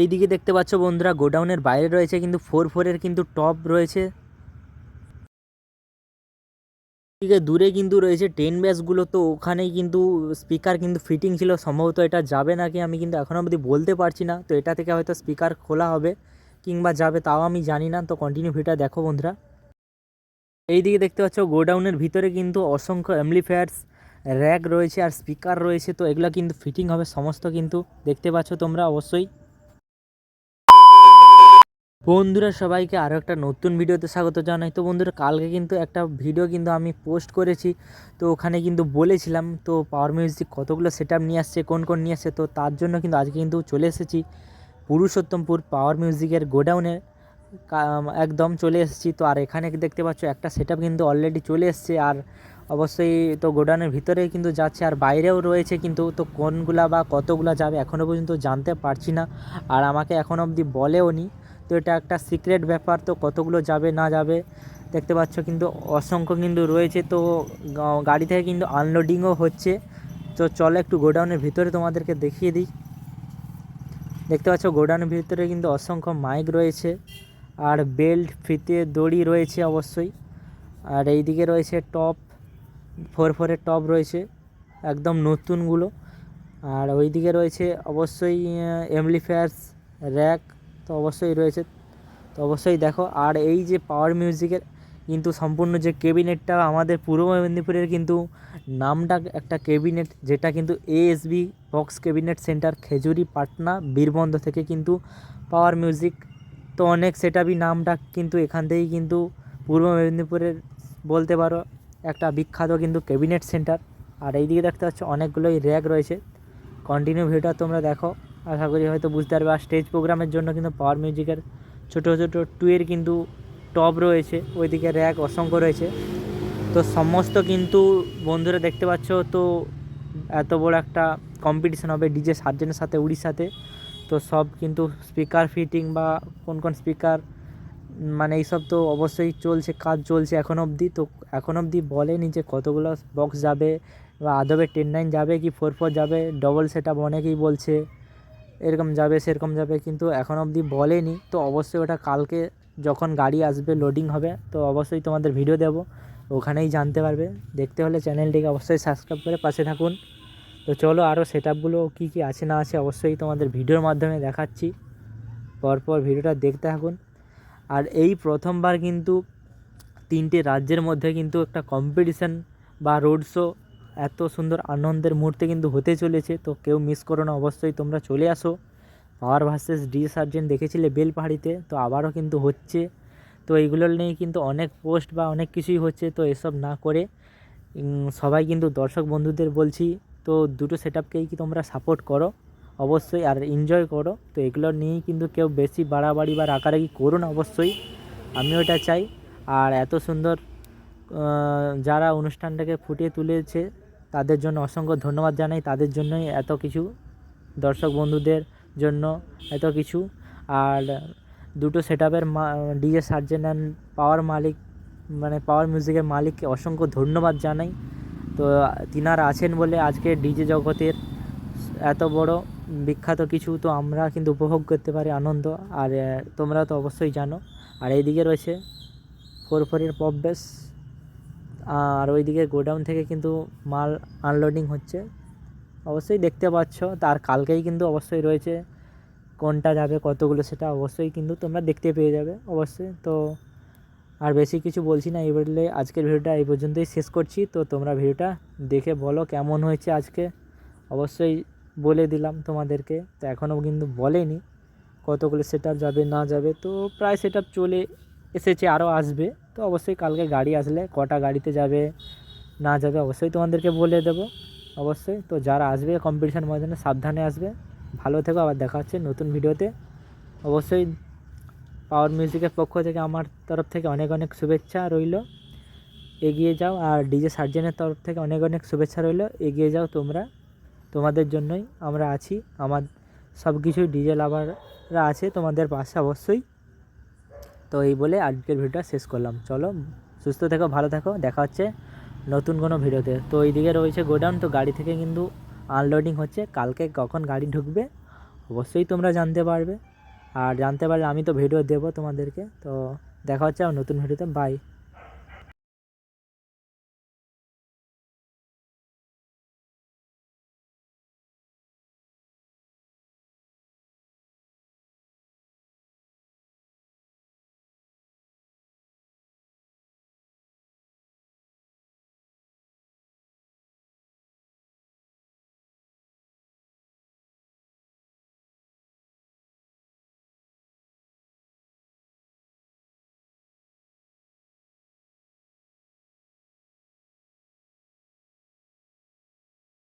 এই দিকে দেখতে পাচ্ছ বন্ধুরা, গোডাউনের বাইরে রয়েছে কিন্তু ফোর ফোরের কিন্তু টপ রয়েছে। দিকে দূরে কিন্তু রয়েছে টেন ব্যাসগুলো, তো ওখানেই কিন্তু স্পিকার কিন্তু ফিটিং ছিল, সম্ভবত এটা যাবে নাকি আমি কিন্তু এখনও অবধি বলতে পারছি না, তো এটা থেকে হয়তো স্পিকার খোলা হবে কিংবা যাবে তাও আমি জানি না, তো কন্টিনিউ ভিডিওটা দেখো বন্ধুরা। এই দিকে দেখতে পাচ্ছ গোডাউনের ভিতরে কিন্তু অসংখ্য অ্যাম্পলিফায়ার্স র্যাক রয়েছে আর স্পিকার রয়েছে, তো এগুলো কিন্তু ফিটিং হবে, সমস্ত কিন্তু দেখতে পাচ্ছ তোমরা অবশ্যই। বন্ধুরা, সবাইকে আরও একটা নতুন ভিডিওতে স্বাগত জানাই। তো বন্ধুরা, কালকে কিন্তু একটা ভিডিও কিন্তু আমি পোস্ট করেছি। তো ওখানে কিন্তু বলেছিলাম, তো পাওয়ার মিউজিক কতগুলো সেট নিয়ে আসছে, কোন কোন নিয়ে আসছে, তো তার জন্য কিন্তু আজকে কিন্তু চলে এসেছি পুরুষোত্তমপুর পাওয়ার মিউজিকের গোডাউনে একদম চলে এসেছি। তো আর এখানে দেখতে পাচ্ছ, একটা সেট কিন্তু অলরেডি চলে এসছে। আর অবশ্যই তো গোডাউনের ভিতরে কিন্তু যাচ্ছে, আর বাইরেও রয়েছে কিন্তু। তো কোনগুলা বা কতগুলা যাবে এখনও পর্যন্ত জানতে পারছি না। আর আমাকে এখনও অবধি বলেও নি তো এটা একটা সিক্রেট ব্যাপার, তো কতগুলো যাবে না যাবে দেখতে পাচ্ছ কিন্তু অসংখ্য কিন্তু রয়েছে, তো গাড়ি থেকে কিন্তু আনলোডিংও হচ্ছে। তো চলো একটু গোডাউনের ভিতরে তোমাদেরকে দেখিয়ে দিই। দেখতে পাচ্ছ গোডাউনের ভিতরে কিন্তু অসংখ্য মাইক রয়েছে আর বেল্ট ফিতে, দড়ি রয়েছে অবশ্যই। আর এইদিকে রয়েছে টপ ফোর ফোরের টপ রয়েছে, একদম নতুনগুলো। আর ওইদিকে রয়েছে অবশ্যই এমলিফায়ার্স র্যাক তো অবশ্যই রয়েছে। তো অবশ্যই দেখো, আর এই যে পাওয়ার মিউজিকের কিন্তু সম্পূর্ণ যে কেবিনেটটা আমাদের পূর্ব মেদিনীপুরের কিন্তু নামটা একটা কেবিনেট যেটা কিন্তু ASB box cabinet center Khejuri Patna, Birbandha থেকে কিন্তু পাওয়ার মিউজিক তো অনেক সেটাবই নামটা কিন্তু এখান থেকেই কিন্তু পূর্ব মেদিনীপুরের বলতে পারো, একটা বিখ্যাত কিন্তু ক্যাবিনেট সেন্টার আর এইদিকে দেখতে পাচ্ছ, অনেকগুলোই র্যাক রয়েছে। কন্টিনিউ ভিডিওটা তোমরা দেখো। আশা করি হয়তো বুঝতে পারবে। আর স্টেজ প্রোগ্রামের জন্য কিন্তু পাওয়ার মিউজিকের ছোটো ছোটো টুয়ের কিন্তু টপ রয়েছে। ওইদিকে র্যাক অসংখ্য রয়েছে। তো সমস্ত কিন্তু বন্ধুরা দেখতে পাচ্ছ তো এত বড় একটা কম্পিটিশন হবে ডিজে সার্জেনের সাথে উড়িষ্যাতে তো সব কিন্তু স্পিকার ফিটিং বা কোন কোন স্পিকার মানে এইসব তো অবশ্যই চলছে, কাজ চলছে এখন অবধি। তো এখন অবধি বলেনি যে কতগুলো বক্স যাবে বা আদবে টেন নাইন যাবে কি ফোর ফোর যাবে? ডবল সেট আপ অনেকেই বলছে। এরকম যাবে, সেরকম যাবে, কিন্তু এখন অবধি বলেনি। তো অবশ্যই ওটা কালকে যখন গাড়ি আসবে লোডিং হবে, তো অবশ্যই তোমাদের ভিডিও দেবো। ওখানেই জানতে পারবে। দেখতে হলে চ্যানেলটিকে অবশ্যই সাবস্ক্রাইব করে পাশে থাকুন। তো চলো আরও সেট আপগুলো কী কী আছে না আছে অবশ্যই তোমাদের ভিডিওর মাধ্যমে দেখাচ্ছি। পরপর ভিডিওটা দেখতে থাকুন। আর এই প্রথমবার কিন্তু তিনটে রাজ্যের মধ্যে কিন্তু একটা কম্পিটিশান বা রোড শো এত সুন্দর আনন্দের মুহূর্তে কিন্তু হতে চলেছে, তো কেউ মিস করো না, অবশ্যই তোমরা চলে আসো। পাওয়ার ভার্সেস ডি সার্জেন্ট দেখেছিলে বেলপাহাড়িতে, তো আবারও কিন্তু হচ্ছে। তো এইগুলোর নিয়ে কিন্তু অনেক পোস্ট বা অনেক কিছুই হচ্ছে, তো এসব না করে সবাই কিন্তু দর্শক বন্ধুদের বলছি, তো দুটো সেট আপকেই কি তোমরা সাপোর্ট করো? অবশ্যই, আর এনজয় করো, তো এগুলো নিয়েই কিন্তু কেউ বেশি বাড়াবাড়ি বা রাগারাগি করো না, অবশ্যই। আমি ওটা চাই, আর এত সুন্দর যারা অনুষ্ঠানটাকে ফুটিয়ে তুলেছে তাদের জন্য অসংখ্য ধন্যবাদ জানাই, তাদের জন্যই এত কিছু দর্শক বন্ধুদের জন্য এত কিছু। আর দুটো সেট আপের DJ Sarzen and power Malik মানে পাওয়ার মিউজিকের মালিককে অসংখ্য ধন্যবাদ জানাই। তো তিনারা আছেন বলে আজকে ডিজে জগতের এত বড় বিখ্যাত কিছু তো আমরা কিন্তু উপভোগ করতে পারি, আনন্দ। আর, তোমরা তো অবশ্যই জানো। আর এইদিকে রয়েছে ফোর ফোরের পপ বেস। আর ওইদিকে গোডাউন থেকে কিন্তু মাল আনলোডিং হচ্ছে। অবশ্যই দেখতে পাচ্ছ, তার কালকেই কিন্তু অবশ্যই রয়েছে। কোনটা যাবে, কতগুলো, সেটা অবশ্যই কিন্তু তোমরা দেখতে পেয়ে যাবে, অবশ্যই। তো আর বেশি কিছু বলছি না, এই বললে আজকের ভিডিওটা এই পর্যন্তই শেষ করছি। তো তোমরা ভিডিওটা দেখে বলো কেমন হয়েছে আজকে। অবশ্যই বলে দিলাম তোমাদেরকে, তো এখনও কিন্তু বলেনি কতগুলো সেট যাবে, না যাবে। তো প্রায় সেট চলে এসেছে আরও আসবে। তো অবশ্যই কালকে গাড়ি আসলে কটা গাড়িতে যাবে, না যাবে অবশ্যই তোমাদেরকে বলে দেবো। অবশ্যই তো যারা আসবে কম্পিটিশান ময়দানে সাবধানে আসবে। ভালো থেকো, আবার দেখা হচ্ছে নতুন ভিডিওতে। অবশ্যই পাওয়ার মিউজিকের পক্ষ থেকে আমার তরফ থেকে অনেক অনেক শুভেচ্ছা রইল। এগিয়ে যাও, আর ডিজে সার্জেনের তরফ থেকে অনেক অনেক শুভেচ্ছা রইল। এগিয়ে যাও তোমরা, তোমাদের জন্যই আমরা আছি। আমার সব কিছুই ডিজে লাভাররা আছে তোমাদের পাশে অবশ্যই। তো এই বলে আজকের ভিডিওটা শেষ করলাম। চলো, সুস্থ থেকো, ভালো থেকো, দেখা হচ্ছে নতুন কোনো ভিডিওতে। তো এইদিকে রয়েছে গোডাউন, তো গাড়ি থেকে কিন্তু আনলোডিং হচ্ছে। কালকে কখন গাড়ি ঢুকবে, অবশ্যই তোমরা জানতে পারবে। আর জানতে পারলে আমি তো ভিডিও দেবো তোমাদেরকে। তো দেখা হচ্ছে আর নতুন ভিডিওতে। বাই